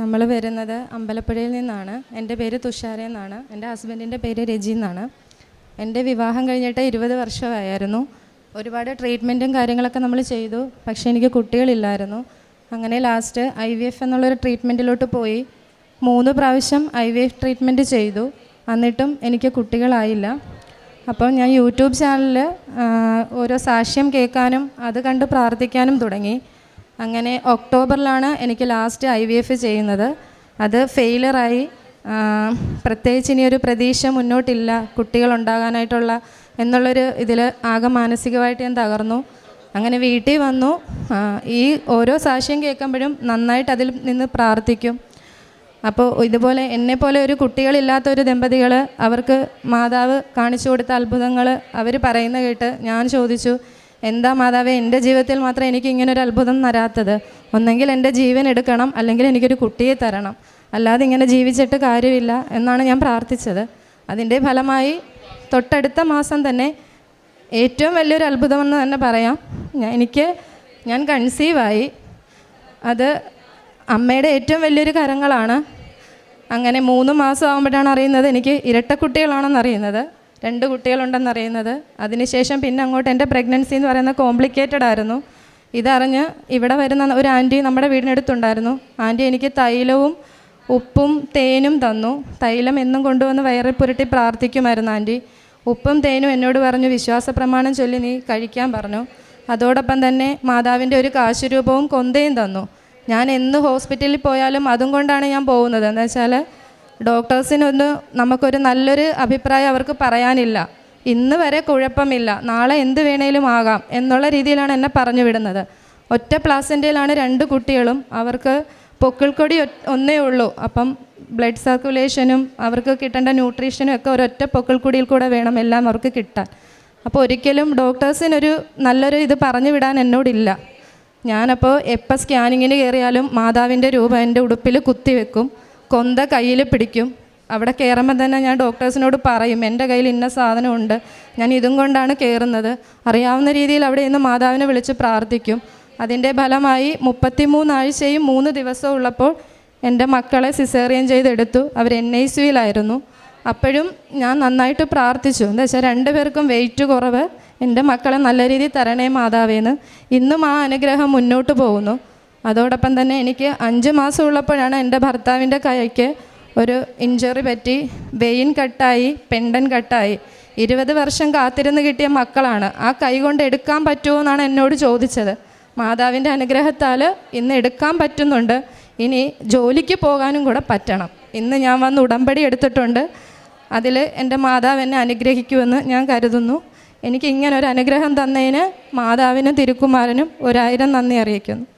നമ്മൾ വരുന്നത് അമ്പലപ്പുഴയിൽ നിന്നാണ്. എന്റെ പേര് തുഷാര എന്നാണ്. എന്റെ ഹസ്ബൻഡിന്റെ പേര് രജി എന്നാണ്. എന്റെ വിവാഹം കഴിഞ്ഞിട്ട് ഇരുപത് വർഷമായിരുന്നു. ഒരുപാട് ട്രീറ്റ്മെന്റും കാര്യങ്ങളൊക്കെ നമ്മൾ ചെയ്തു. പക്ഷേ എനിക്ക് കുട്ടികളില്ലായിരുന്നു. അങ്ങനെ ലാസ്റ്റ് ഐ വി എഫ് എന്നുള്ളൊരു ട്രീറ്റ്മെന്റിലോട്ട് പോയി. മൂന്ന് പ്രാവശ്യം ഐ വി എഫ് ട്രീറ്റ്മെന്റ് ചെയ്തു. എന്നിട്ടും എനിക്ക് കുട്ടികളായില്ല. അപ്പോൾ ഞാൻ യൂട്യൂബ് ചാനലിൽ ഓരോ സാക്ഷ്യം കേൾക്കാനും അത് കണ്ട് പ്രാർത്ഥിക്കാനും തുടങ്ങി. അങ്ങനെ ഒക്ടോബറിലാണ് എനിക്ക് ലാസ്റ്റ് ഐ വി എഫ് ചെയ്യുന്നത്. അത് ഫെയിലറായി പ്രത്യേകിച്ച് ഇനിയൊരു പ്രതീക്ഷ മുന്നോട്ടില്ല. കുട്ടികളുണ്ടാകാനായിട്ടുള്ള എന്നുള്ളൊരു ഇതിൽ ആകെ മാനസികമായിട്ട് ഞാൻ തകർന്നു. അങ്ങനെ വീട്ടിൽ വന്നു. ഈ ഓരോ സാക്ഷ്യം കേൾക്കുമ്പോഴും നന്നായിട്ട് അതിൽ നിന്ന് പ്രാർത്ഥിക്കും. അപ്പോൾ ഇതുപോലെ എന്നെ പോലെ ഒരു കുട്ടികളില്ലാത്ത ഒരു ദമ്പതികൾ അവർക്ക് മാതാവ് കാണിച്ചു കൊടുത്ത അത്ഭുതങ്ങൾ അവർ പറയുന്ന കേട്ട് ഞാൻ ചോദിച്ചു എന്താ മാതാവേ എന്റെ ജീവിതത്തിൽ മാത്രം എനിക്ക് ഇങ്ങനെ ഒരു അത്ഭുതം തരാത്തത് ഒന്നെങ്കിൽ എന്റെ ജീവൻ എടുക്കണം അല്ലെങ്കിൽ എനിക്കൊരു കുട്ടിയെ തരണം. അല്ലാതെ ഇങ്ങനെ ജീവിച്ചിട്ട് കാര്യമില്ല എന്നാണ് ഞാൻ പ്രാർത്ഥിച്ചത്. അതിന്റെ ഫലമായി തൊട്ടടുത്ത മാസം തന്നെ ഏറ്റവും വലിയൊരു അത്ഭുതമെന്ന് തന്നെ പറയാം. എനിക്ക് ഞാൻ കൺസീവായി അത് അമ്മയുടെ ഏറ്റവും വലിയൊരു കരങ്ങളാണ്. അങ്ങനെ മൂന്ന് മാസം ആകുമ്പോഴാണ് അറിയുന്നത് എനിക്ക് ഇരട്ടക്കുട്ടികളാണെന്ന് അറിയുന്നത്. രണ്ട് കുട്ടികളുണ്ടെന്ന് അറിയുന്നത്. അതിനുശേഷം പിന്നെ അങ്ങോട്ട് എന്റെ പ്രഗ്നൻസി എന്ന് പറയുന്നത് കോംപ്ലിക്കേറ്റഡ് ആയിരുന്നു. ഇതറിഞ്ഞ് ഇവിടെ വരുന്ന ഒരു ആന്റി നമ്മുടെ വീടിനടുത്തുണ്ടായിരുന്നു. ആന്റി എനിക്ക് തൈലവും ഉപ്പും തേനും തന്നു. തൈലം എന്നും കൊണ്ടുവന്ന് വയറിൽ പുരട്ടി പ്രാർത്ഥിക്കുമായിരുന്നു ആന്റി. ഉപ്പും തേനും എന്നോട് പറഞ്ഞു വിശ്വാസ പ്രമാണം ചൊല്ലി നീ കഴിക്കാൻ പറഞ്ഞു. അതോടൊപ്പം തന്നെ മാതാവിന്റെ ഒരു കാശുരൂപവും കൊന്തയും തന്നു. ഞാൻ എന്ന് ഹോസ്പിറ്റലിൽ പോയാലും അതും കൊണ്ടാണ് ഞാൻ പോകുന്നത്. എന്താ വെച്ചാൽ ഡോക്ടേഴ്സിനൊന്ന് നമുക്കൊരു നല്ലൊരു അഭിപ്രായം അവർക്ക് പറയാനില്ല. ഇന്ന് വരെ കുഴപ്പമില്ല. നാളെ എന്ത് വേണേലും ആകാം എന്നുള്ള രീതിയിലാണ് എന്നെ പറഞ്ഞു വിടുന്നത്. ഒറ്റ പ്ലാസന്റയിലാണ് രണ്ട് കുട്ടികളും. അവർക്ക് പൊക്കിൾക്കൊടി ഒന്നേ ഉള്ളൂ. അപ്പം ബ്ലഡ് സർക്കുലേഷനും അവർക്ക് കിട്ടേണ്ട ന്യൂട്രീഷനും ഒക്കെ ഒരൊറ്റ പൊക്കിൾക്കൊടിയിൽ കൂടെ വേണം എല്ലാം അവർക്ക് കിട്ടാൻ. അപ്പോൾ ഒരിക്കലും ഡോക്ടേഴ്സിനൊരു നല്ലൊരു ഇത് പറഞ്ഞു വിടാൻ എന്നോടില്ല. ഞാനപ്പോൾ എപ്പോൾ സ്കാനിങ്ങിന് കയറിയാലും മാതാവിന്റെ രൂപം എന്റെ ഉടുപ്പിൽ കുത്തിവെക്കും. കൊന്ത കയ്യിൽ പിടിക്കും. അവിടെ കയറുമ്പോൾ തന്നെ ഞാൻ ഡോക്ടേഴ്സിനോട് പറയും എന്റെ കയ്യിൽ ഇന്ന സാധനമുണ്ട്. ഞാൻ ഇതും കൊണ്ടാണ് കയറുന്നത് അറിയാവുന്ന രീതിയിൽ അവിടെ ഇന്ന് മാതാവിനെ വിളിച്ച് പ്രാർത്ഥിക്കും. അതിന്റെ ഫലമായി മുപ്പത്തി മൂന്നാഴ്ചയും മൂന്ന് ദിവസവും ഉള്ളപ്പോൾ എന്റെ മക്കളെ സിസേറിയൻ ചെയ്തെടുത്തു. അവർ എൻ ഐ സിയിലായിരുന്നു. അപ്പോഴും ഞാൻ നന്നായിട്ട് പ്രാർത്ഥിച്ചു. എന്താ വെച്ചാൽ രണ്ടുപേർക്കും വെയിറ്റ് കുറവ്. എന്റെ മക്കളെ നല്ല രീതിയിൽ തരണേ മാതാവേന്ന്. ഇന്നും ആ അനുഗ്രഹം മുന്നോട്ട് പോകുന്നു. അതോടൊപ്പം തന്നെ എനിക്ക് അഞ്ച് മാസം ഉള്ളപ്പോഴാണ് എന്റെ ഭർത്താവിന്റെ കൈക്ക് ഒരു ഇഞ്ചറി പറ്റി വെയിൻ കട്ടായി പെണ്ടൻ കട്ടായി. ഇരുപത് വർഷം കാത്തിരുന്ന് കിട്ടിയ മക്കളാണ്. ആ കൈ കൊണ്ട് എടുക്കാൻ പറ്റുമോ എന്നാണ് എന്നോട് ചോദിച്ചത്. മാതാവിന്റെ അനുഗ്രഹത്താൽ ഇന്ന് എടുക്കാൻ പറ്റുന്നുണ്ട്. ഇനി ജോലിക്ക് പോകാനും കൂടെ പറ്റണം. ഇന്ന് ഞാൻ വന്ന് ഉടമ്പടി എടുത്തിട്ടുണ്ട്. അതിൽ എന്റെ മാതാവ് എന്നെ അനുഗ്രഹിക്കുമെന്ന് ഞാൻ കരുതുന്നു. എനിക്ക് ഇങ്ങനെ ഒരു അനുഗ്രഹം തന്നതിന് മാതാവിനും തിരുക്കുമാരനും ഒരായിരം നന്ദി അറിയിക്കുന്നു.